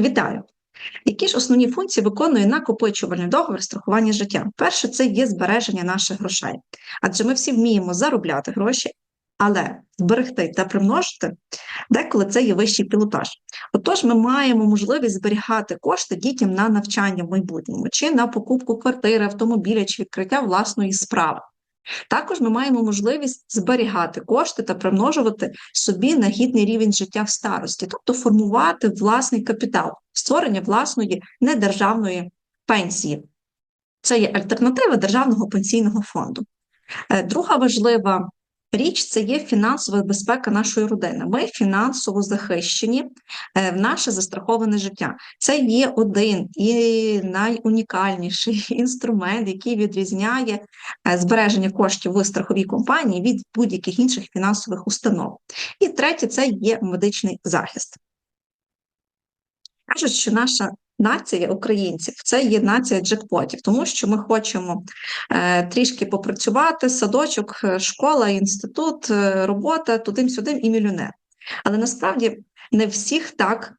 Вітаю! Які ж основні функції виконує накопичувальний договір страхування життя? Перше, це є збереження наших грошей. Адже ми всі вміємо заробляти гроші, але зберегти та примножити деколи це є вищий пілотаж. Отож, ми маємо можливість зберігати кошти дітям на навчання в майбутньому, чи на покупку квартири, автомобіля, чи відкриття власної справи. Також ми маємо можливість зберігати кошти та примножувати собі на гідний рівень життя в старості, тобто формувати власний капітал, створення власної недержавної пенсії. Це є альтернатива державного пенсійного фонду. Е, друга важлива річ це є фінансова безпека нашої родини. Ми фінансово захищені е, в наше застраховане життя. Це є один і найунікальніший інструмент, який відрізняє е, збереження коштів в страховій компанії від будь-яких інших фінансових установ. І третє це є медичний захист. Кажуть, що наша нація українців це є нація джекпотів, тому що ми хочемо е, трішки попрацювати, садочок, е, школа, інститут, е, робота, тудим-сюдим і мільйонер. Але насправді не всіх так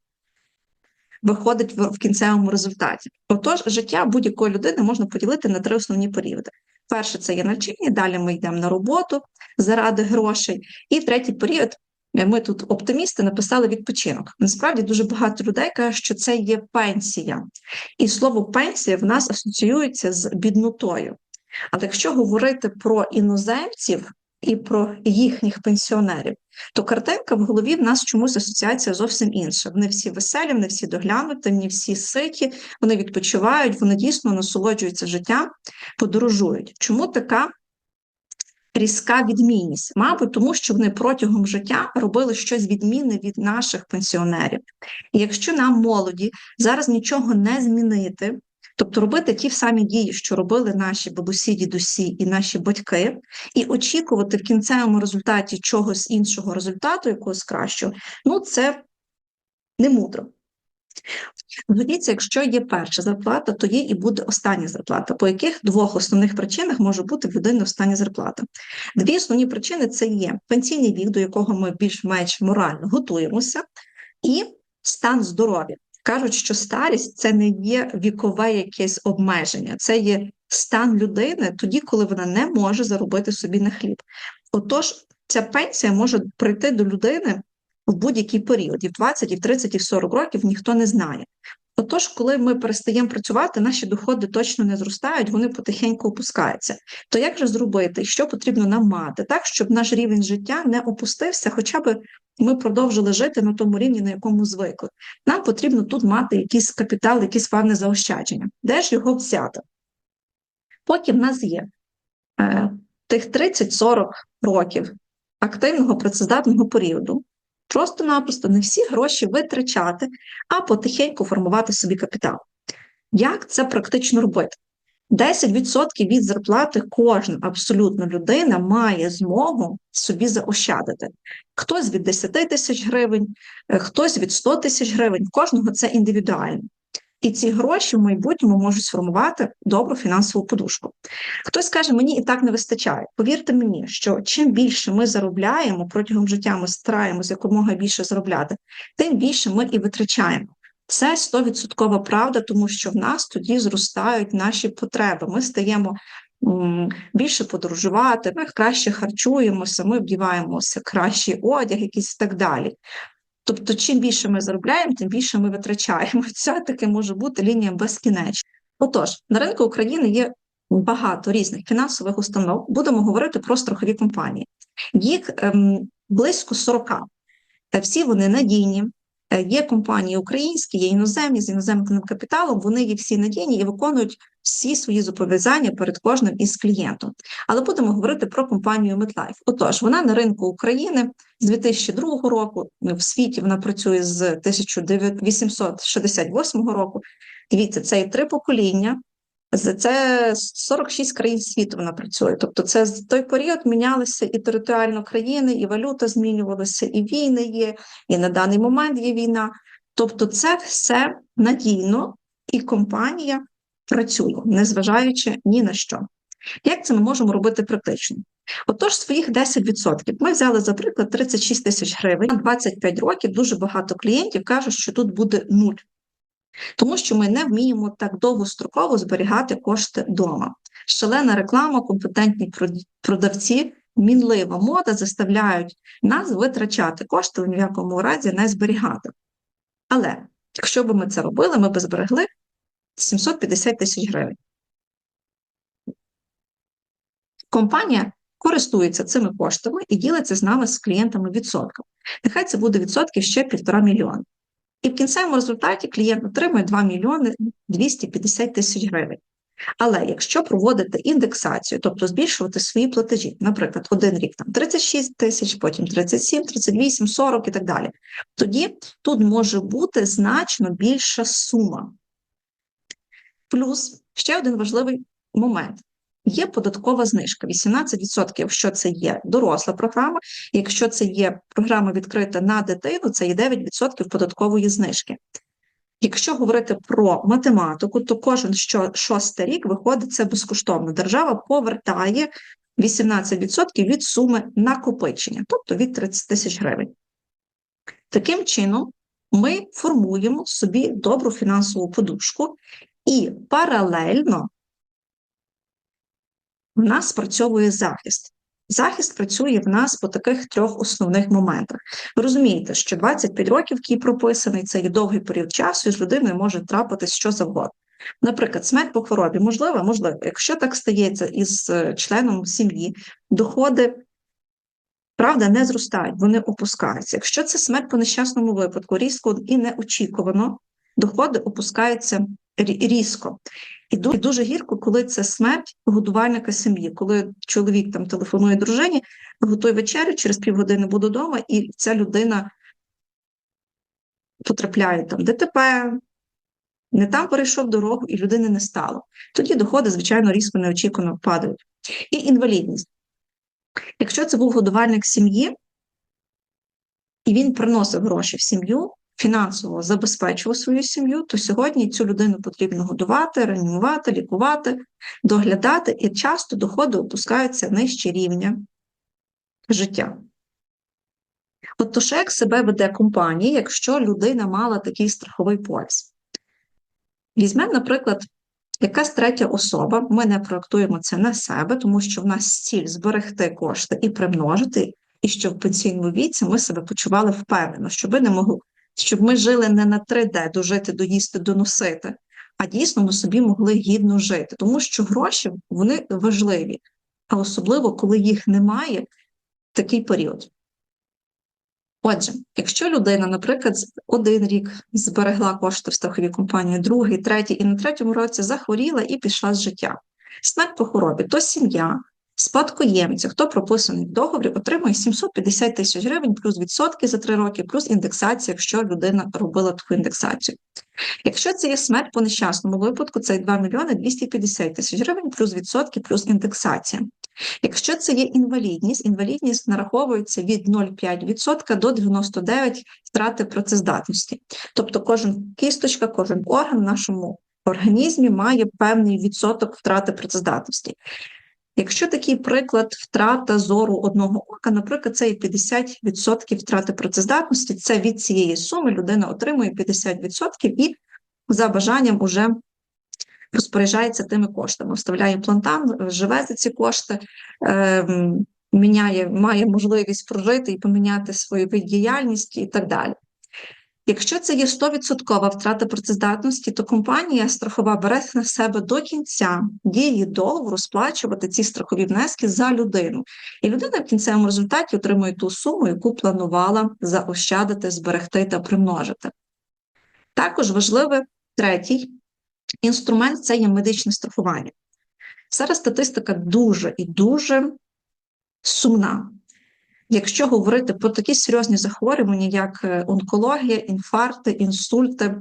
виходить в кінцевому результаті. Отож, життя будь-якої людини можна поділити на три основні періоди. Перше це є навчання, далі ми йдемо на роботу заради грошей, і третій період ми тут оптимісти написали відпочинок. Насправді дуже багато людей кажуть, що це є пенсія, і слово пенсія в нас асоціюється з біднотою. Але якщо говорити про іноземців і про їхніх пенсіонерів, то картинка в голові в нас чомусь асоціація зовсім інша. Вони всі веселі, вони всі доглянуті, вони всі ситі, вони відпочивають, вони дійсно насолоджуються життям, подорожують. Чому така різка відмінність, мабуть, тому що вони протягом життя робили щось відмінне від наших пенсіонерів. І якщо нам молоді зараз нічого не змінити, тобто робити ті самі дії, що робили наші бабусі, дідусі і наші батьки, і очікувати в кінцевому результаті чогось іншого результату, якогось кращого, ну це не мудро. Згодіться, якщо є перша зарплата, то є і буде остання зарплата. По яких двох основних причинах може бути в людини остання зарплата? Дві основні причини це є пенсійний вік, до якого ми більш-менш морально готуємося, і стан здоров'я. Кажуть, що старість це не є вікове якесь обмеження, це є стан людини тоді, коли вона не може заробити собі на хліб. Отож, ця пенсія може прийти до людини в будь-який період, і в 20, і в 30, і в 40 років ніхто не знає. Отож, коли ми перестаємо працювати, наші доходи точно не зростають, вони потихеньку опускаються. То як же зробити, що потрібно нам мати, так, щоб наш рівень життя не опустився, хоча б ми продовжили жити на тому рівні, на якому звикли. Нам потрібно тут мати якийсь капітал, якісь певне заощадження. Де ж його взяти? Потім в нас є е, тих 30-40 років активного працездатного періоду, Просто-напросто не всі гроші витрачати, а потихеньку формувати собі капітал. Як це практично робити? 10% від зарплати кожна абсолютно людина має змогу собі заощадити. Хтось від 10 тисяч гривень, е, хтось від 100 тисяч гривень, кожного це індивідуально. І ці гроші в майбутньому можуть сформувати добру фінансову подушку. Хтось каже, мені і так не вистачає. Повірте мені, що чим більше ми заробляємо протягом життя, ми стараємося якомога більше заробляти, тим більше ми і витрачаємо. Це стовідсоткова правда, тому що в нас тоді зростають наші потреби. Ми стаємо більше подорожувати, ми краще харчуємося, ми вдіваємося кращий одяг, якийсь і так далі. Тобто, чим більше ми заробляємо, тим більше ми витрачаємо. Це таки може бути лінія безкінечна. Отож, на ринку України є багато різних фінансових установ. Будемо говорити про страхові компанії. Їх ем, близько 40. Та Всі вони надійні, є компанії українські, є іноземні з іноземним капіталом. Вони є всі надійні і виконують всі свої зобов'язання перед кожним із клієнтом. Але будемо говорити про компанію MetLife. Отож, вона на ринку України з 2002 року в світі вона працює з 1868 року. Дивіться, це і три покоління. Це 46 країн світу вона працює. Тобто, це з той період мінялися і територіально країни, і валюта змінювалася, і війни є, і на даний момент є війна. Тобто, це все надійно, і компанія працює, незважаючи ні на що. Як це ми можемо робити практично? Отож, своїх 10% ми взяли, за приклад, 36 тисяч гривень на 25 років. Дуже багато клієнтів кажуть, що тут буде нуль. Тому що ми не вміємо так довгостроково зберігати кошти вдома. Шалена реклама, компетентні продавці, мінлива мода заставляють нас витрачати кошти в ніякому разі не зберігати. Але якщо б ми це робили, ми б зберегли 750 тисяч гривень. Компанія користується цими коштами і ділиться з нами з клієнтами відсотком. Нехай це буде відсотків ще півтора мільйона. І в кінцевому результаті клієнт отримує 2 мільйони 250 тисяч гривень. Але якщо проводити індексацію, тобто збільшувати свої платежі, наприклад, один рік там 36 тисяч, потім 37, 38, 40 і так далі, тоді тут може бути значно більша сума. Плюс ще один важливий момент. Є податкова знижка 18%, якщо це є доросла програма, якщо це є програма відкрита на дитину, це є 9% податкової знижки. Якщо говорити про математику, то кожен що, шостий рік виходить це безкоштовно. Держава повертає 18% від суми накопичення, тобто від 30 тисяч гривень. Таким чином, ми формуємо собі добру фінансову подушку і паралельно в нас спрацьовує захист. Захист працює в нас по таких трьох основних моментах. Ви розумієте, що 25 років, який прописаний, це є довгий період часу, і з людиною може трапитись що завгодно. Наприклад, смерть по хворобі, можливо, можливо, якщо так стається із е, членом сім'ї, доходи, правда, не зростають, вони опускаються. Якщо це смерть по нещасному випадку, різко і неочікувано, доходи опускаються різко. І дуже гірко, коли це смерть годувальника сім'ї, коли чоловік там телефонує дружині, готує вечерю, через півгодини буде вдома, і ця людина потрапляє там ДТП, не там перейшов дорогу, і людини не стало. Тоді доходи, звичайно, різко неочікувано падають. І інвалідність. Якщо це був годувальник сім'ї, і він приносив гроші в сім'ю, фінансово забезпечував свою сім'ю, то сьогодні цю людину потрібно годувати, реанімувати, лікувати, доглядати, і часто доходи опускаються нижче рівня життя. От то як себе веде компанія, якщо людина мала такий страховий поліс? Візьмемо, наприклад, якась третя особа, ми не проектуємо це на себе, тому що в нас ціль зберегти кошти і примножити, і щоб в пенсійному віці ми себе почували впевнено, щоб не могли щоб ми жили не на 3D, дожити, доїсти, доносити, а дійсно ми собі могли гідно жити, тому що гроші вони важливі, а особливо, коли їх немає такий період. Отже, якщо людина, наприклад, один рік зберегла кошти в страховій компанії, другий, третій, і на третьому році захворіла і пішла з життя. Смерть по хворобі, то сім'я, Спадкоємця, хто прописаний в договорі, отримує 750 тисяч гривень, плюс відсотки за три роки, плюс індексація, якщо людина робила таку індексацію. Якщо це є смерть по нещасному випадку, це 2 мільйони 250 тисяч гривень, плюс відсотки, плюс індексація. Якщо це є інвалідність, інвалідність нараховується від 0,5% до 99% втрати працездатності. Тобто кожен кісточка, кожен орган в нашому організмі має певний відсоток втрати працездатності. Якщо такий приклад втрата зору одного ока, наприклад, це і 50% втрати працездатності, це від цієї суми людина отримує 50% і за бажанням уже розпоряджається тими коштами, вставляє імплантан, живе за ці кошти, е, міняє, має можливість прожити і поміняти свою діяльність і так далі. Якщо це є 100% втрата працездатності, то компанія страхова бере на себе до кінця дії договору сплачувати ці страхові внески за людину. І людина в кінцевому результаті отримує ту суму, яку планувала заощадити, зберегти та примножити. Також важливий третій інструмент це є медичне страхування. Зараз статистика дуже і дуже сумна. Якщо говорити про такі серйозні захворювання, як е, онкологія, інфаркти, інсульти,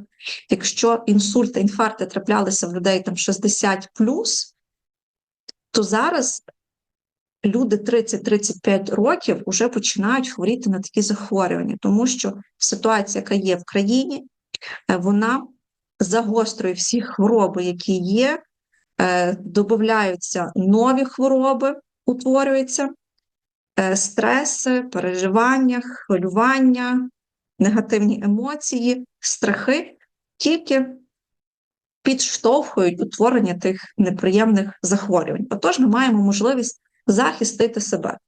якщо інсульти, інфаркти траплялися в людей там 60 то зараз люди 30-35 років вже починають хворіти на такі захворювання, тому що ситуація, яка є в країні, е, вона загострює всі хвороби, які є, е, додаються нові хвороби, утворюються. Е, стреси, переживання, хвилювання, негативні емоції, страхи. тільки підштовхують утворення тих неприємних захворювань. Отож, ми маємо можливість захистити себе.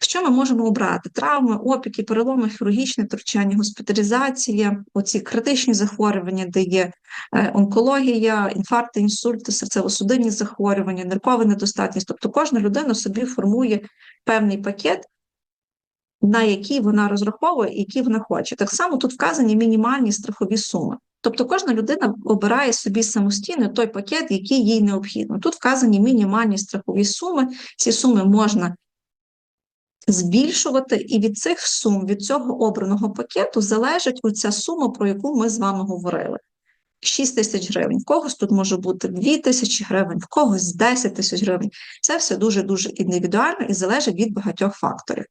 Що ми можемо обрати? Травми, опіки, переломи, хірургічне втручання, госпіталізація, оці критичні захворювання, де є е, онкологія, інфаркти, інсульти, серцево-судинні захворювання, ниркова недостатність. Тобто кожна людина собі формує певний пакет, на який вона розраховує і який вона хоче. Так само тут вказані мінімальні страхові суми. Тобто кожна людина обирає собі самостійно той пакет, який їй необхідно. Тут вказані мінімальні страхові суми. Ці суми можна збільшувати, і від цих сум, від цього обраного пакету залежить оця сума, про яку ми з вами говорили. 6 тисяч гривень. В когось тут може бути 2 тисячі гривень, в когось 10 тисяч гривень. Це все дуже-дуже індивідуально і залежить від багатьох факторів.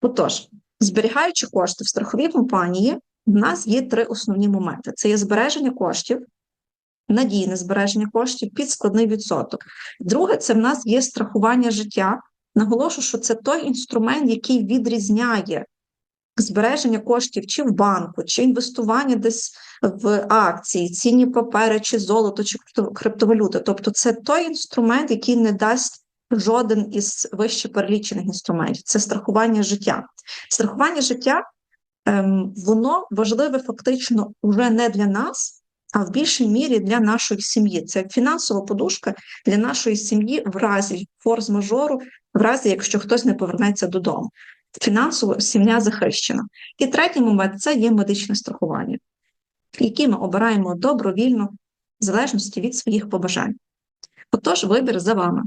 Отож, зберігаючи кошти в страховій компанії, в нас є три основні моменти: це є збереження коштів, надійне збереження коштів під складний відсоток. Друге, це в нас є страхування життя. Наголошу, що це той інструмент, який відрізняє збереження коштів чи в банку, чи інвестування десь в акції, цінні папери, чи золото, чи криптовалюти. Тобто, це той інструмент, який не дасть жоден із вище перелічених інструментів. Це страхування життя. Страхування життя ем, воно важливе фактично вже не для нас. А в більшій мірі для нашої сім'ї це фінансова подушка для нашої сім'ї в разі форс-мажору, в разі, якщо хтось не повернеться додому. Фінансово сім'я захищена. І третій момент це є медичне страхування, яке ми обираємо добровільно, в залежності від своїх побажань. Отож, вибір за вами.